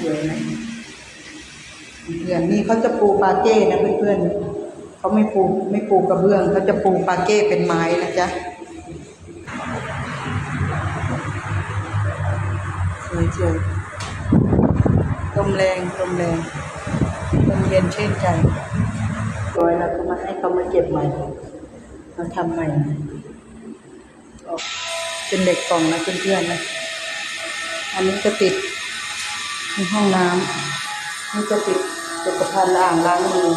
สวยไหมเพื่อนนี่เขาจะปูปาเก้นะเพื่อนๆเขาไม่ปูไม่ปูกระเบื้องเขาจะปูปาเก้เป็นไม้นะจ๊ะสวยสวยลมแรงลมแรงลมเย็นชื่นใจสวยแล้วก็มาให้เขามาเก็บใหม่มาทำใหม่เป็นเหล็กกล่องนะเพื่อนๆนะอันนี้จะติด ในห้องน้ำนี่จะติดสุขภัณฑ์ล้างล้างมือ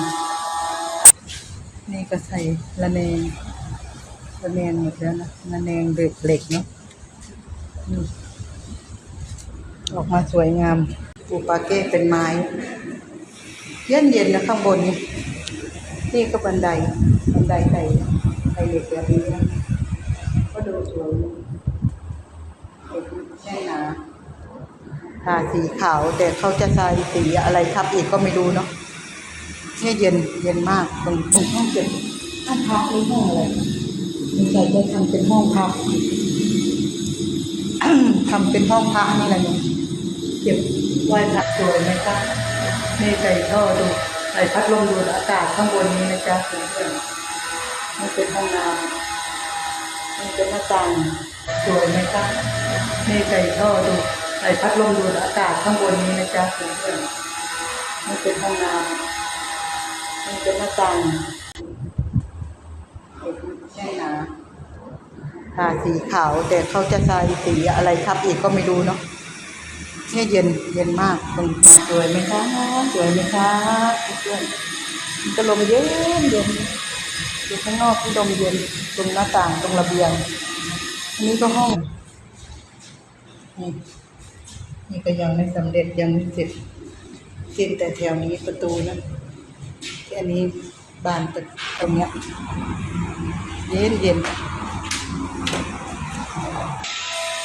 นี่ก็ใส่ระแนงระแนงหมดแล้วนะระแนงเหล็กเหล็กเนาะนี่ออกมาสวยงามปูปาเก้เป็นไม้ เย็นเย็นนะข้างบนนี่นี่ก็บันไดบันไดไต่ไต่เหล็กแบบนี้นะก็ดูสวยเหล็กแน่นหนา ทาสีขาว แต่เขาจะใส่สีอะไรทับอีกก็ไม่รู้เนาะเนี่ยเย็นเย็นมากตรงตรงห้องเก็บห้องพักนี่ห้องอะไรสงสัยจะทำเป็นห้องพักทำเป็นห้องพักนี่แหละเนี่ยเก็บไหว้พระสวยไหมคะนี่ใส่ท่อดูใส่พัดลมดูดอากาศข้างบนนี้นะจ๊ะเพื่อนๆนี่เป็นห้องน้ำนี่เป็นหน้าต่างสวยไหมคะนี่ใส่ท่อดู ใส่พัดลมดูดอากาศข้างบนนี้นะจ๊ะเพื่อนๆนี่เป็นห้องน้ำนี่เป็นหน้าต่างใช่นะทาสีขาวแต่เขาจะใส่สีอะไรทับอีกก็ไม่รู้เนาะเนี่เย็นเย็นมากตรงตรงสวยไหมคะสวยไหมคะเพื่อนๆมันก็ลมเย็นเย็นอยู่ข้างนอกที่ลมเย็นตรงหน้าต่างตรงระเบียงอันนี้ก็ห้องนี่ นี่ก็ยังไม่สำเร็จยังไม่เสร็จสิ้นแต่แถวนี้ประตูนะที่อันนี้บานตึกตรงเนี้ยเย็นเย็น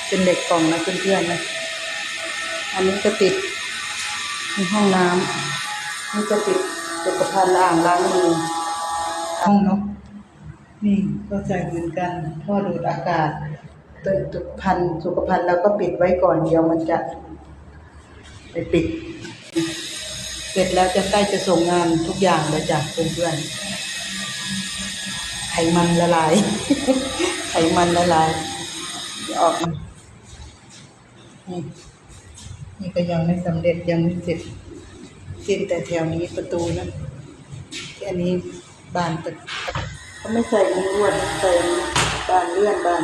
เป็นเหล็กกล่องนะเพื่อนๆนะอันนี้จะติดในห้องน้ำนี่จะติดสุขภัณฑ์ล้างล้างมือห้องเนาะนี่ก็ใส่เหมือนกันท่อดูดอากาศตัวสุขภัณฑ์สุขภัณฑ์เราก็ปิดไว้ก่อนเดี๋ยวมันจะ ไปปิด เสร็จแล้วจะใกล้จะส่งงานทุกอย่างเลยจ้ะเพื่อนๆไขมันละลาย ไขมันละลายจะออกมานี่นี่ก็ยังไม่สำเร็จยังไม่เสร็จสิ้นแต่แถวนี้ประตูนะที่อันนี้บานตึกเขาไม่ใส่มุ้งลวดใส่บานเลื่อนบาน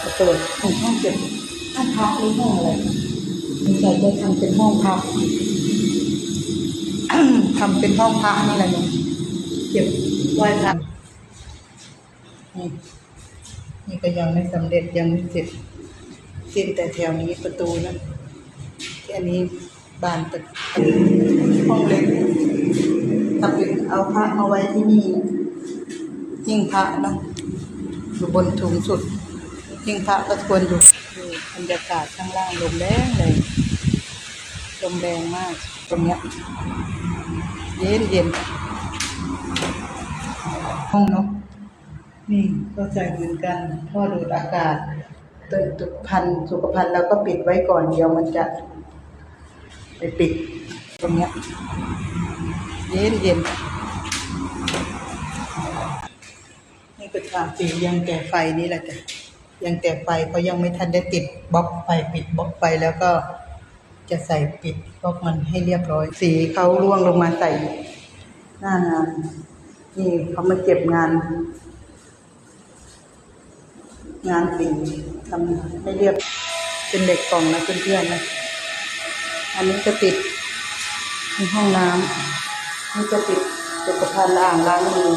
ปิดห้องห้องเก็บห้องพักหรือห้องอะไร สงสัยจะทำเป็นห้องพักทำเป็นห้องพักนี่แหละเนี่ยเก็บไหว้พระนี่นี่ก็ยังไม่สำเร็จยังไม่เสร็จสิ้นแต่แถวนี้ประตูนะที่อันนี้บานตึกห้องเล็กถ้าเป็นเอาพระมาไว้ที่นี่ยิ่งพระเนาะอยู่บนถุงสุด ยิ่งพระก็ควรอยู่ดูบรรยากาศข้างล่างลมแรงเลยลมแรงมากตรงเนี้ยเย็นเย็นห้องเนาะนี่ก็ใส่เหมือนกันท่อดูดอากาศตัวสุขภัณฑ์สุขภัณฑ์เราก็ปิดไว้ก่อนเดี๋ยวมันจะไปปิดตรงเนี้ยเย็นเย็นนี่ก็ทาสียังแต่ไฟนี่แหละจ้ะ ยังแต่ไฟเขายังไม่ทันได้ติดบล็อกไฟปิดบล็อกไฟแล้วก็จะใส่ปิดบล็อกมันให้เรียบร้อย สีเขาล่วงลงมาใส่หน้างานนี่เขามาเก็บงาน งานสีทำให้เรียบเป็นเหล็กกล่องนะเพื่อนๆนะอันนี้จะติดในห้องน้ำนี่จะติดสุขภัณฑ์ล้างล้างมือ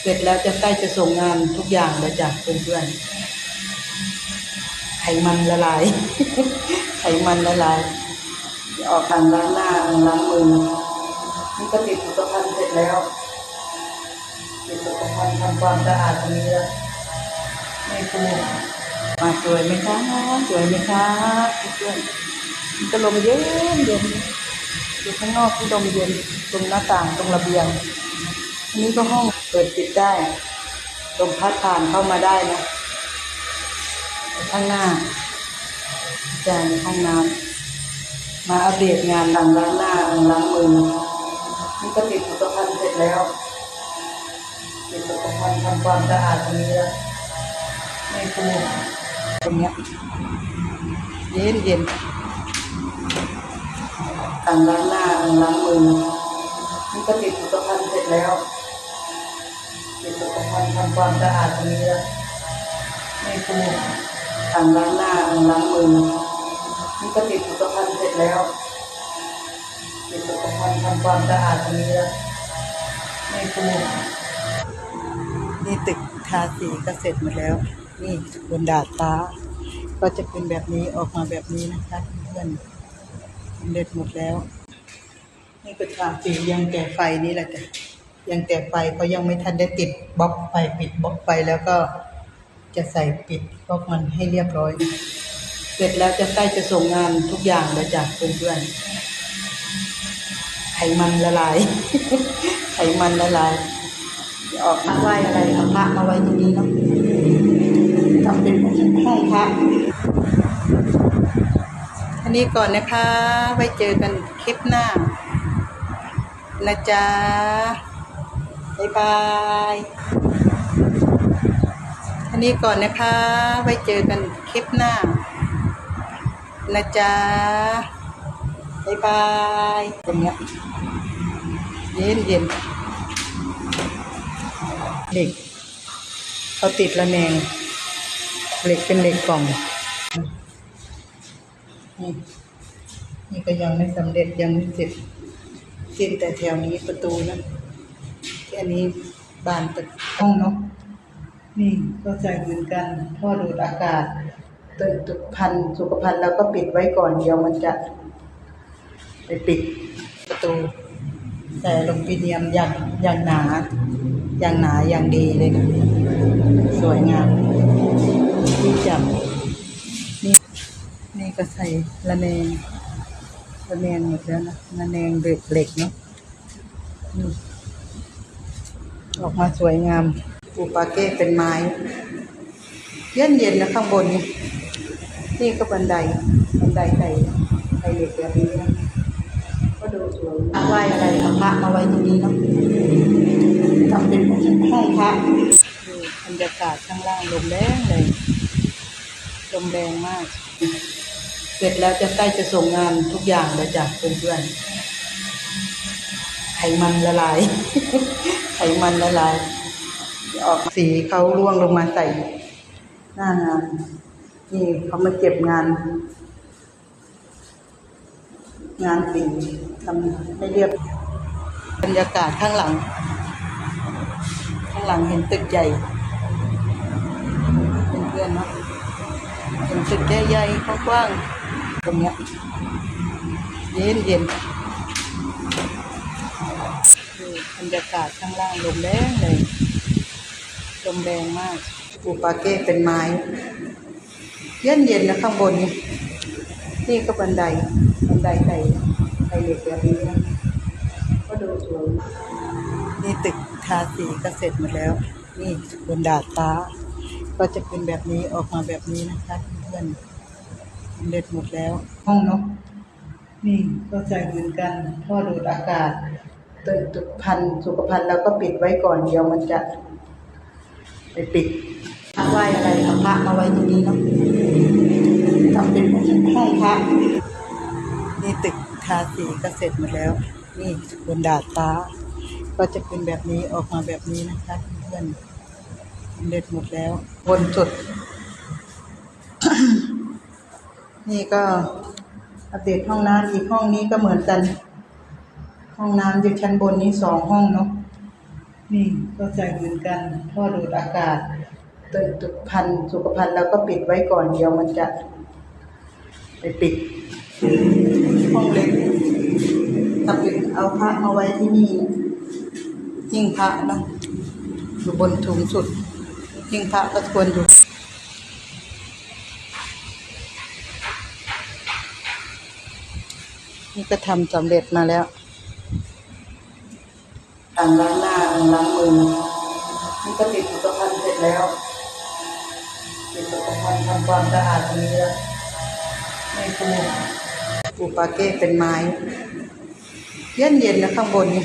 เสร็จแล้วจะใกล้จะส่งงานทุกอย่างแล้วจ้ะเพื่อนๆไขมันละลาย ไขมันละลาย ออกทางล้างหน้าล้างมือนี่ก็ติดสุขภัณฑ์เสร็จแล้วติดสุขภัณฑ์ทำความสะอาดตรงนี้แล้วไม่ปูมาสวยไหมคะสวยไหมคะเพื่อนๆก็ลมเย็นเย็นอยู่ข้างนอกที่ลมเย็นตรงหน้าต่างตรงระเบียง อันนี้ก็ห้องเปิดปิดได้ลมพัดผ่านเข้ามาได้นะ ข้างหน้าจานให้องน้ำมาอัปเดตงานหลังล้างหน้าหลังล้างมือนี่ก็ติดสุขภัณฑ์เสร็จแล้วติดสุขภัณฑ์ทำความสะอาดตรงนี้แล้วไม่ปูตรงเนี้ยเย็นเย็นหลังล้างหน้าหลังล้างมือนี่ก็ติดสุขภัณฑ์เสร็จแล้ว ทำความสะอาดตรงนี้แล้วไม่ปูหลังล้างหน้าหลังล้างมือนี่ก็ติดสุขภัณฑ์เสร็จแล้วติดสุขภัณฑ์ทำความสะอาดตรงนี้แล้วไม่ปูนี่ตึกทาสีก็เสร็จหมดแล้ว นี่บนดาดฟ้า ก็จะเป็นแบบนี้ออกมาแบบนี้นะคะเพื่อนเด็ดหมดแล้ว นี่ก็ทาสียังแต่ไฟนี่แหละจ้ะ ยังแต่ไฟเขายังไม่ทันได้ติดบล็อกไฟปิดบล็อกไฟแล้วก็จะใส่ปิดบล็อกมันให้เรียบร้อย เสร็จแล้วจะใกล้จะส่งงานทุกอย่างแล้วจ้ะเพื่อนๆไขมันละลาย ไขมันละลายออกมาไหว้อะไรเอาพระมาไว้ตรงนี้เนาะทำเป็นห้องพระอันนี้ก่อนนะคะ ไว้เจอกันคลิปหน้า นะจ๊ะ บ๊ายบาย อันนี้ก่อนนะคะ ไว้เจอกันคลิปหน้า นะจ๊ะ บ๊ายบายตรงเนี้ยเย็นเย็นเหล็กเขาติดระแนงเหล็กเป็นเหล็กกล่องนี่นี่ก็ยังไม่สำเร็จยังไม่เสร็จสิ้นแต่แถวนี้ประตูนะ แค่นี้บานตึกห้องเนาะนี่ก็ใส่เหมือนกันท่อดูดอากาศตึกตุกพันสุขภัณฑ์เราก็ปิดไว้ก่อนเดียวมันจะไปปิดประตูใส่ลูมิเนียมอย่างอย่างหนาอย่างหนาอย่างดีเลยนะสวยงามที่จับนี่นี่ก็ใส่ระแนงระแนงหมดแล้วนะระแนงเด็กเหล็กเนาะนี่ ออกมาสวยงามปูปาเก้เป็นไม้ เย็นเย็นนะข้างบนนี่นี่ก็บันไดบันไดไก่ไก่เหล็กแบบนี้นะก็ดูสวยไหวอะไรพระมาไว้ตรงนี้เนาะทำเป็นห้องพระดูบรรยากาศข้างล่างลมแรงเลยลมแรงมาก เสร็จแล้วจะใกล้จะส่งงานทุกอย่างแล้วจ้ะเพื่อนๆไขมันละลาย ไขมันละลายออกสีเขาร่วงลงมาใส่หน้างานนี่เขามาเก็บงาน งานสีทำให้เรียบบรรยากาศข้างหลัง ข้างหลังเห็นตึกใหญ่เพื่อนๆเนาะเป็นตึกใหญ่ๆกว้างๆตรงเนี้ยเย็นเย็น บรรยากาศข้างล่างลมแรงเลยลมแรงมากปูปาเก้เป็นไม้ เย็นเย็นนะข้างบนนี่นี่ก็บันไดบันไดไก่ไก่เหล็กแบบนี้นะก็ดูสวยนี่ตึกทาสีก็เสร็จหมดแล้ว นี่บนดาดฟ้า ก็จะเป็นแบบนี้ออกมาแบบนี้นะคะเพื่อนเด็ดหมดแล้วห้องเนาะนี่ก็ใส่เหมือนกันท่อดูดอากาศ ตึกตุกพันสุขภัณฑ์เราก็ปิดไว้ก่อนเดียวมันจะ ไปปิดไหว้อะไรเอาพระมาไว้ตรงนี้เนาะทำเป็นห้องพระนี่ตึกทาสีก็เสร็จหมดแล้ว นี่บนดาดฟ้า ก็จะเป็นแบบนี้ออกมาแบบนี้นะคะเพื่อนเด็ดหมดแล้ว บนสุด นี่ก็อัปเดตห้องน้ำอีกห้องนี้ก็เหมือนกัน ห้องน้ำอยู่ชั้นบนนี้สองห้องเนาะนี่ก็ใส่เหมือนกันท่อดูดอากาศตึกตุกพันสุขภัณฑ์เราก็ปิดไว้ก่อนเดียวมันจะ ไปปิด ห้องเล็กถ้าปิดเอาพระมาไว้ที่นี่ยิ่งพระเนาะอยู่บนถุงสุด ยิ่งพระก็ควรอยู่นี่ก็ทำสำเร็จมาแล้ว อ่างล้างหน้าอ่างล้างมือนี่ก็ติดสุขภัณฑ์เสร็จแล้วติดสุขภัณฑ์ทำความสะอาดตรงนี้แล้วไม่ปูปูปาเก้เป็นไม้ เย็นเย็นๆนะข้างบนนี่